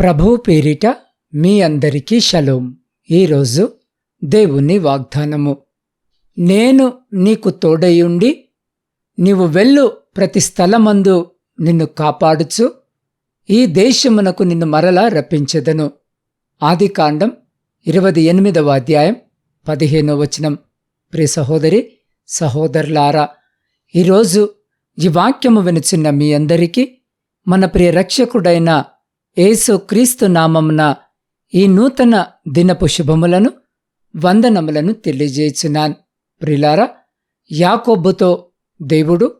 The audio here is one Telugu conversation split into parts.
ప్రభువు పేరిట మీ అందరికీ షలోం. ఈరోజు దేవుని వాగ్దానము. నేను నీకు తోడయుండి నీవు వెళ్ళు ప్రతి స్థలమందు నిన్ను కాపాడుచు. ఈ దేశమునకు నిన్ను మరలా రప్పించెదను. ఆదికాండం ఇరవై ఎనిమిదవ అధ్యాయం పదిహేనో వచనం. ప్రి సహోదరి సహోదరులారా ఈరోజు ఈ వాక్యము వినుచున్న మీ అందరికీ మన ప్రియ రక్షకుడైన ఏసు క్రీస్తు నామమున ఈ నూతన దినపు శుభములను వందనములను తెలియజేయుచున్నాను. ప్రిలారా యాకోబుతో దేవుడు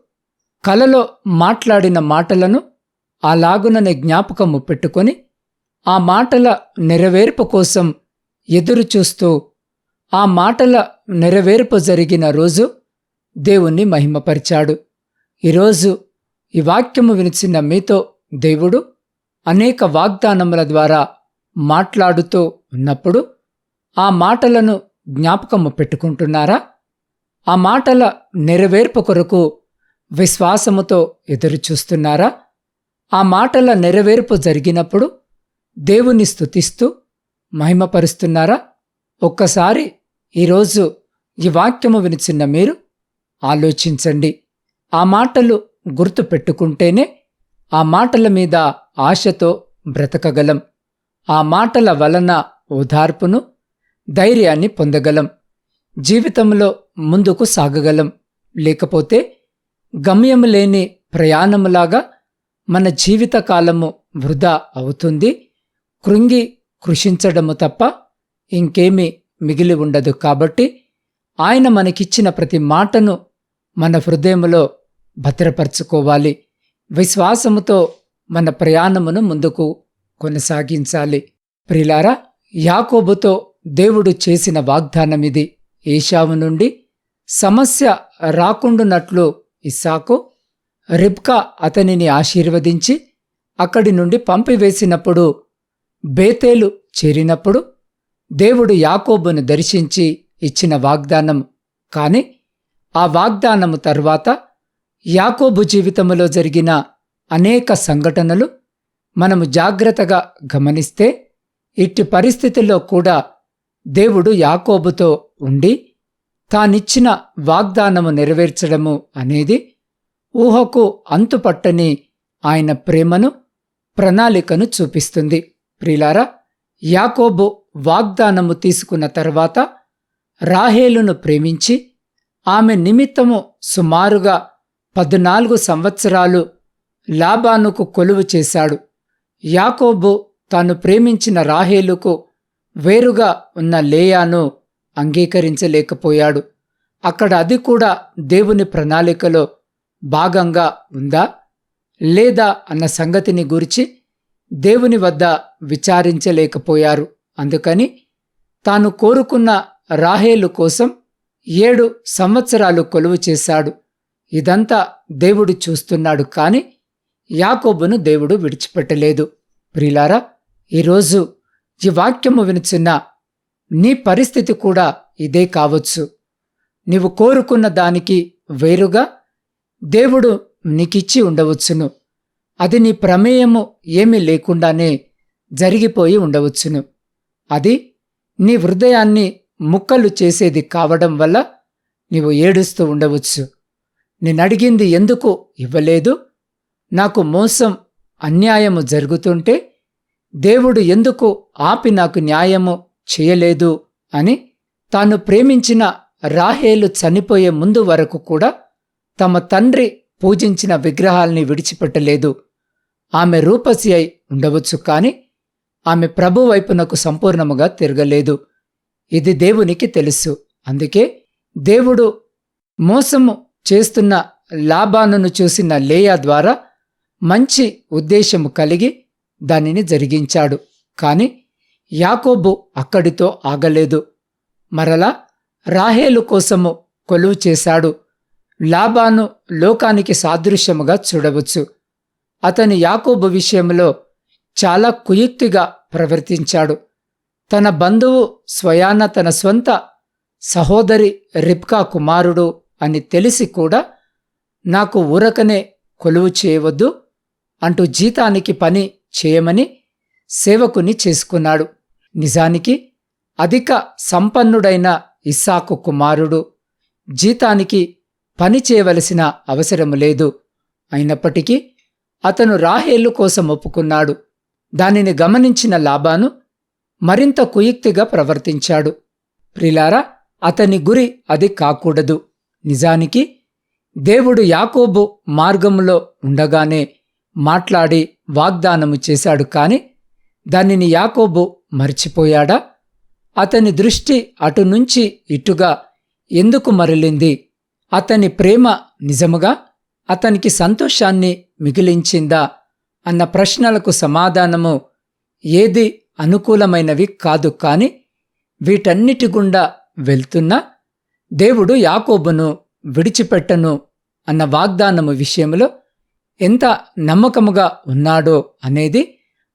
కలలో మాట్లాడిన మాటలను అలాగుననే జ్ఞాపకము పెట్టుకొని ఆ మాటల నెరవేర్పు కోసం ఎదురుచూస్తూ ఆ మాటల నెరవేర్పు జరిగిన రోజు దేవుణ్ణి మహిమపరిచాడు. ఈరోజు ఈ వాక్యము వినిచిన మీతో దేవుడు అనేక వాగ్దానముల ద్వారా మాట్లాడుతూ ఉన్నప్పుడు ఆ మాటలను జ్ఞాపకము పెట్టుకుంటున్నారా? ఆ మాటల నెరవేర్పు కొరకు విశ్వాసముతో ఎదురుచూస్తున్నారా? ఆ మాటల నెరవేర్పు జరిగినప్పుడు దేవుని స్థుతిస్తూ మహిమపరుస్తున్నారా? ఒక్కసారి ఈరోజు ఈ వాక్యము వినిచిన్న మీరు ఆలోచించండి. ఆ మాటలు గుర్తు పెట్టుకుంటేనే ఆ మాటల మీద ఆశతో బ్రతకగలం. ఆ మాటల వలన ఓదార్పును ధైర్యాన్ని పొందగలం. జీవితంలో ముందుకు సాగగలం. లేకపోతే గమ్యము లేని ప్రయాణములాగా మన జీవితకాలము వృధా అవుతుంది. కృంగి కృషించడము తప్ప ఇంకేమీ మిగిలి ఉండదు కాబట్టి ఆయన మనకిచ్చిన ప్రతి మాటను మన హృదయములో భద్రపరచుకోవాలి. విశ్వాసముతో మన ప్రయాణమును ముందుకు కొనసాగించాలి. ప్రిలారా యాకోబుతో దేవుడు చేసిన వాగ్దానమిది ఏషావు నుండి సమస్య రాకుండునట్లు ఇస్సాకు రిబ్కా అతనిని ఆశీర్వదించి అక్కడి నుండి పంపివేసినప్పుడు బేతేలు చేరినప్పుడు దేవుడు యాకోబును దర్శించి ఇచ్చిన వాగ్దానం. కాని ఆ వాగ్దానము తర్వాత యాకోబు జీవితంలో జరిగిన అనేక సంఘటనలు మనము జాగ్రత్తగా గమనిస్తే ఇట్టి పరిస్థితుల్లో కూడా దేవుడు యాకోబుతో ఉండి తానిచ్చిన వాగ్దానము నెరవేర్చడము అనేది ఊహకు అంతుపట్టని ఆయన ప్రేమను ప్రణాళికను చూపిస్తుంది. ప్రిలారా యాకోబు వాగ్దానము తీసుకున్న తర్వాత రాహేలును ప్రేమించి ఆమె నిమిత్తము సుమారుగా పద్నాలుగు సంవత్సరాలు లాబానుకు కొలువు చేశాడు. యాకోబు తాను ప్రేమించిన రాహేలుకు వేరుగా ఉన్న లేయాను అంగీకరించలేకపోయాడు. అక్కడ అది కూడా దేవుని ప్రణాళికలో భాగంగా ఉందా? లేదా అన్న సంగతిని గురించి దేవుని వద్ద విచారించలేకపోయారు. అందుకని తాను కోరుకున్న రాహేలు కోసం ఏడు సంవత్సరాలు కొలువు చేశాడు. ఇదంతా దేవుడు చూస్తున్నాడు. కానీ యాకోబును దేవుడు విడిచిపెట్టలేదు. ప్రిలారా ఈరోజు ఈ వాక్యము వినుచున్న నీ పరిస్థితి కూడా ఇదే కావచ్చు. నీవు కోరుకున్న దానికి వేరుగా దేవుడు నీకిచ్చి ఉండవచ్చును. అది నీ ప్రమేయము ఏమీ లేకుండానే జరిగిపోయి ఉండవచ్చును. అది నీ హృదయాన్ని ముక్కలు చేసేది కావడం వల్ల నీవు ఏడుస్తూ ఉండవచ్చు. నేనడిగింది ఎందుకు ఇవ్వలేదు? నాకు మోసం అన్యాయము జరుగుతుంటే దేవుడు ఎందుకు ఆపి నాకు న్యాయము చేయలేదు అని తాను ప్రేమించిన రాహేలు చనిపోయే ముందు వరకు కూడా తమ తండ్రి పూజించిన విగ్రహాల్ని విడిచిపెట్టలేదు. ఆమె రూపసి అయి ఉండవచ్చు కాని ఆమె ప్రభు వైపునకు సంపూర్ణముగా తిరగలేదు. ఇది దేవునికి తెలుసు. అందుకే దేవుడు మోసము చేస్తున్న లాభానును చూసిన లేయా ద్వారా మంచి ఉద్దేశము కలిగి దానిని జరిగించాడు. కాని యాకోబు అక్కడితో ఆగలేదు. మరలా రాహేలు కోసము కొలువు చేశాడు. లాబాను లోకానికి సాదృశ్యముగా చూడవచ్చు. అతని యాకోబు విషయంలో చాలా కుయుక్తిగా ప్రవర్తించాడు. తన బంధువు స్వయాన తన స్వంత సహోదరి రిప్కా కుమారుడు అని తెలిసి కూడా నాకు ఊరకనే కొలువు చేయవద్దు. అంటూ జీతానికి పని చేయమని సేవకుని చేసుకున్నాడు. నిజానికి అధిక సంపన్నుడైన ఇస్సాకు కుమారుడు. జీతానికి పని చేయవలసిన అవసరము లేదు. అయినప్పటికీ అతను రాహేలు కోసం ఒప్పుకున్నాడు. దానిని గమనించిన లాబాను మరింత కుయుక్తిగా ప్రవర్తించాడు. ప్రిలారా అతని గురి అది కాకూడదు. నిజానికి దేవుడు యాకోబు మార్గములో ఉండగానే మాట్లాడి వాగ్దానము చేశాడు కాని దానిని యాకోబు మర్చిపోయాడా? అతని దృష్టి అటు నుంచి ఇటుగా ఎందుకు మరలింది? అతని ప్రేమ నిజముగా? అతనికి సంతోషాన్ని మిగిలించిందా? అన్న ప్రశ్నలకు సమాధానము ఏది అనుకూలమైనవి కాదు కాని వీటన్నిటి గుండా వెళ్తున్నా? దేవుడు యాకోబును విడిచిపెట్టను అన్న వాగ్దానము విషయంలో ఎంత నమ్మకముగా ఉన్నాడో అనేది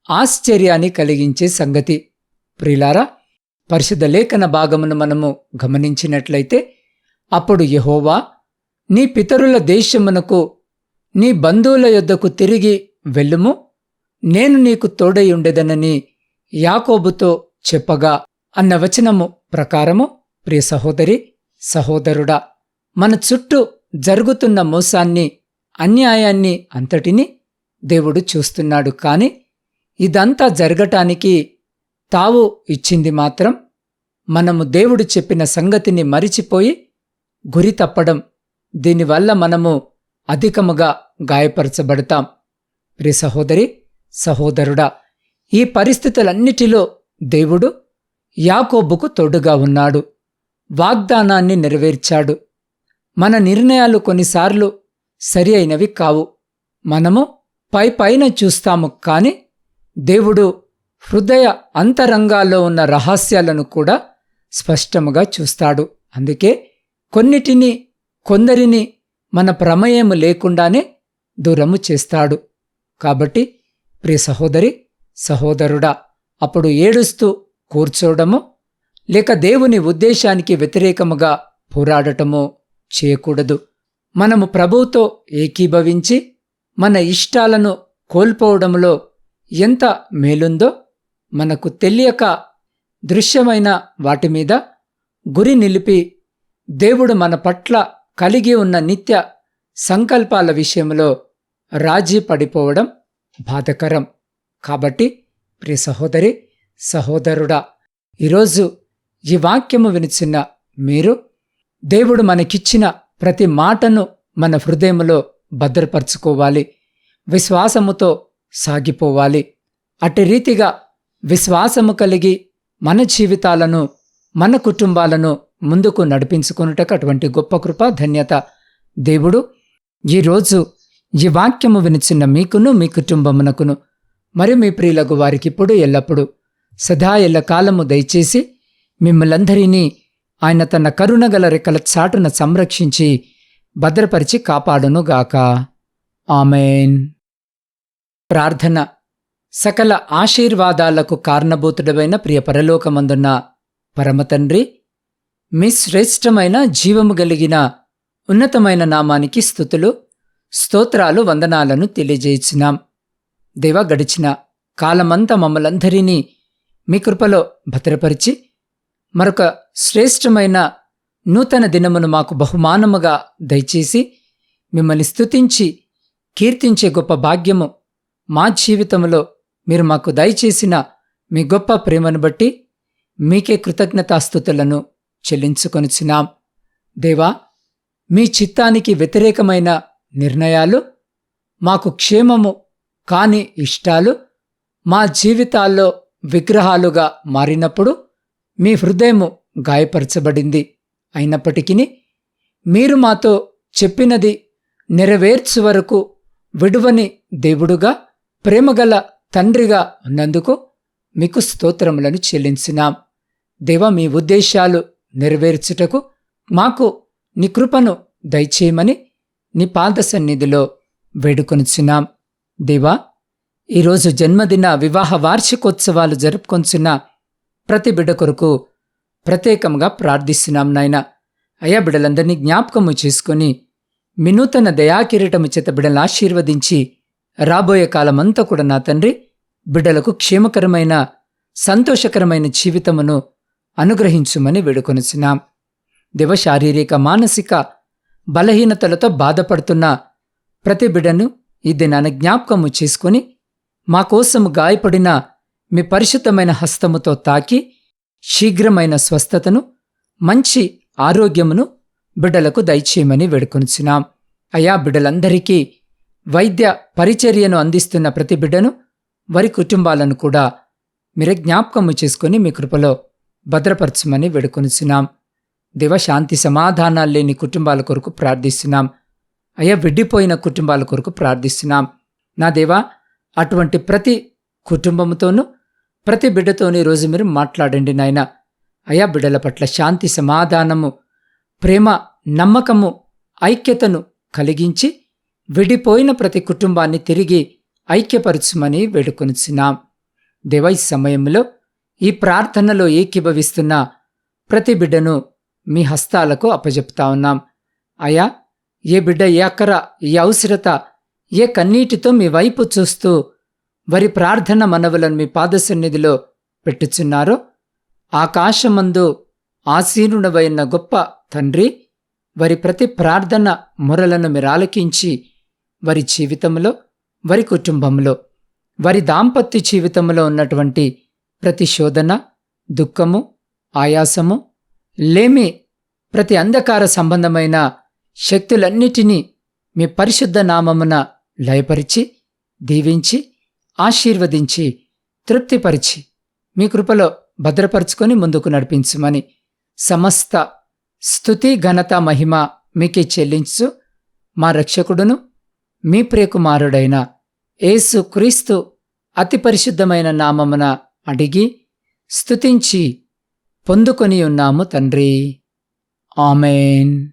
ఆశ్చర్యాన్ని కలిగించే సంగతి. ప్రిలారా పరిశుద్ధ లేఖన భాగమును మనము గమనించినట్లయితే అప్పుడు యహోవా నీ పితరుల దేశమునకు నీ బంధువుల యొద్దకు తిరిగి వెళ్ళుము. నేను నీకు తోడయుండెదనని యాకోబుతో చెప్పగా అన్న వచనము ప్రకారము ప్రియ సహోదరి సహోదరుడా మన చుట్టూ జరుగుతున్న మోసాన్ని అన్యాయాన్ని అంతటిని దేవుడు చూస్తున్నాడు. కాని ఇదంతా జరగటానికి తావు ఇచ్చింది మాత్రం మనము దేవుడు చెప్పిన సంగతిని మరిచిపోయి గురి తప్పడం. దీనివల్ల మనము అధికముగా గాయపరచబడతాం. ప్రి సహోదరి సహోదరుడా ఈ పరిస్థితులన్నిటిలో దేవుడు యాకోబుకు తోడుగా ఉన్నాడు. వాగ్దానాన్ని నెరవేర్చాడు. మన నిర్ణయాలు కొన్నిసార్లు సరి అయినవి కావు. మనము పై పైన చూస్తాము కాని దేవుడు హృదయ అంతరంగాల్లో ఉన్న రహస్యాలను కూడా స్పష్టముగా చూస్తాడు. అందుకే కొన్నిటిని కొందరిని మన ప్రమేయము లేకుండానే దూరము చేస్తాడు. కాబట్టి ప్రియ సహోదరి సహోదరుడా అప్పుడు ఏడుస్తూ కూర్చోవడము లేక దేవుని ఉద్దేశానికి వ్యతిరేకముగా పోరాడటమో చేయకూడదు. మనము ప్రభువుతో ఏకీభవించి మన ఇష్టాలను కోల్పోవడంలో ఎంత మేలుందో మనకు తెలియక దృశ్యమైన వాటి మీద గురి నిలిపి దేవుడు మన పట్ల కలిగి ఉన్న నిత్య సంకల్పాల విషయంలో రాజీ పడిపోవడం బాధకరం. కాబట్టి ప్రియ సహోదరి సహోదరుడా ఈరోజు ఈ వాక్యము వినిచిన మీరు దేవుడు మనకిచ్చిన ప్రతి మాటను మన హృదయములో భద్రపరచుకోవాలి. విశ్వాసముతో సాగిపోవాలి. అట్టి రీతిగా విశ్వాసము కలిగి మన జీవితాలను మన కుటుంబాలను ముందుకు నడిపించుకున్నటకు అటువంటి గొప్ప కృప ధన్యత దేవుడు. ఈరోజు ఈ వాక్యము వినిచిన మీకును మీ కుటుంబమునకును మరి మీ ప్రియులకు వారికిప్పుడు ఎల్లప్పుడూ సదా ఎల్ల కాలము దయచేసి మిమ్మలందరినీ ఆయన తన కరుణగల రెక్కల చాటున సంరక్షించి భద్రపరిచి కాపాడునుగాక. ఆమెన్. ప్రార్థన. సకల ఆశీర్వాదాలకు కారణభూతుడమైన ప్రియ పరలోకమందున్న పరమతండ్రి మీ శ్రేష్టమైన జీవము కలిగిన ఉన్నతమైన నామానికి స్థుతులు స్తోత్రాలు వందనాలను తెలియజేయించినాం దేవ గడిచిన కాలమంతా మమ్మలందరినీ మీ కృపలో భద్రపరిచి మరొక శ్రేష్టమైన నూతన దినమును మాకు బహుమానముగా దయచేసి మిమ్మల్ని స్తుతించి కీర్తించే గొప్ప భాగ్యము మా జీవితంలో మీరు మాకు దయచేసిన మీ గొప్ప ప్రేమను బట్టి మీకే కృతజ్ఞతాస్థుతులను చెల్లించుకొనిచున్నాం. దేవా మీ చిత్తానికి వ్యతిరేకమైన నిర్ణయాలు మాకు క్షేమము కాని ఇష్టాలు మా జీవితాల్లో విగ్రహాలుగా మారినప్పుడు మీ హృదయము గాయపరచబడింది అయినప్పటికీ మీరు మాతో చెప్పినది నెరవేర్చు వరకు విడువని దేవుడుగా ప్రేమగల తండ్రిగా ఉన్నందుకు మీకు స్తోత్రములను చెల్లించినాం. దేవ మీ ఉద్దేశాలు నెరవేర్చుటకు మాకు నీ కృపను దయచేయమని నీ పాద సన్నిధిలో వేడుకొనిచున్నాం. దేవా ఈరోజు జన్మదిన వివాహ వార్షికోత్సవాలు జరుపుకొంచున్న ప్రతి బిడ్డ కొరకు ప్రత్యేకంగా ప్రార్థిస్తున్నాం నాయన. అయా బిడ్డలందరినీ జ్ఞాపకము చేసుకొని వినూతన దయాకిరీటము చేత బిడ్డలను ఆశీర్వదించి రాబోయే కాలమంతా కూడా నా తండ్రి బిడ్డలకు క్షేమకరమైన సంతోషకరమైన జీవితమును అనుగ్రహించుమని వేడుకొనిచున్నాం. దివ శారీరక మానసిక బలహీనతలతో బాధపడుతున్న ప్రతి బిడ్డను ఈ దినాన్ని జ్ఞాపకము చేసుకుని మా గాయపడిన మీ పరిశుద్ధమైన హస్తముతో తాకి శీఘ్రమైన స్వస్థతను మంచి ఆరోగ్యమును బిడ్డలకు దయచేయమని వేడుకొనిచున్నాం. అయా బిడ్డలందరికీ వైద్య పరిచర్యను అందిస్తున్న ప్రతి బిడ్డను వారి కుటుంబాలను కూడా మీరే జ్ఞాపకము చేసుకుని మీ కృపలో భద్రపరచమని వేడుకొనిచున్నాం. దేవ శాంతి సమాధానాలు లేని కుటుంబాల కొరకు ప్రార్థిస్తున్నాం. అయ్యా విడిపోయిన కుటుంబాల కొరకు ప్రార్థిస్తున్నాం. నా దేవా అటువంటి ప్రతి కుటుంబంతోనూ ప్రతి బిడ్డతోని రోజు మీరు మాట్లాడండి నాయన. అయా బిడ్డల పట్ల శాంతి సమాధానము ప్రేమ నమ్మకము ఐక్యతను కలిగించి విడిపోయిన ప్రతి కుటుంబాన్ని తిరిగి ఐక్యపరచుమని వేడుకొనిచున్నాం. దేవై సమయంలో ఈ ప్రార్థనలో ఏకీభవిస్తున్న ప్రతి బిడ్డను మీ హస్తాలకు అప్పజెప్తా ఉన్నాం. అయా ఏ బిడ్డ ఏ అక్కర ఏ అవసరత ఏ కన్నీటితో మీ వైపు చూస్తూ వారి ప్రార్థన మనవులను మీ పాదసన్నిధిలో పెట్టుచున్నారో. ఆకాశమందు ఆసీనుడవైన గొప్ప తండ్రి వారి ప్రతి ప్రార్థన మొరలను మీరు ఆలకించి వారి జీవితంలో వారి కుటుంబంలో వారి దాంపత్య జీవితంలో ఉన్నటువంటి ప్రతి శోధన దుఃఖము ఆయాసము లేమి ప్రతి అంధకార సంబంధమైన శక్తులన్నిటినీ మీ పరిశుద్ధ నామమున లయపరిచి దీవించి ఆశీర్వదించి తృప్తిపరిచి మీ కృపలో భద్రపరుచుకొని ముందుకు నడిపించుమని సమస్త స్థుతి ఘనత మహిమ మీకే చెల్లించు. మా రక్షకుడును మీ ప్రియకుమారుడైన యేసు క్రీస్తు అతి పరిశుద్ధమైన నామమున అడిగి స్తుతించి పొందుకొని ఉన్నాము తండ్రి. ఆమెన్.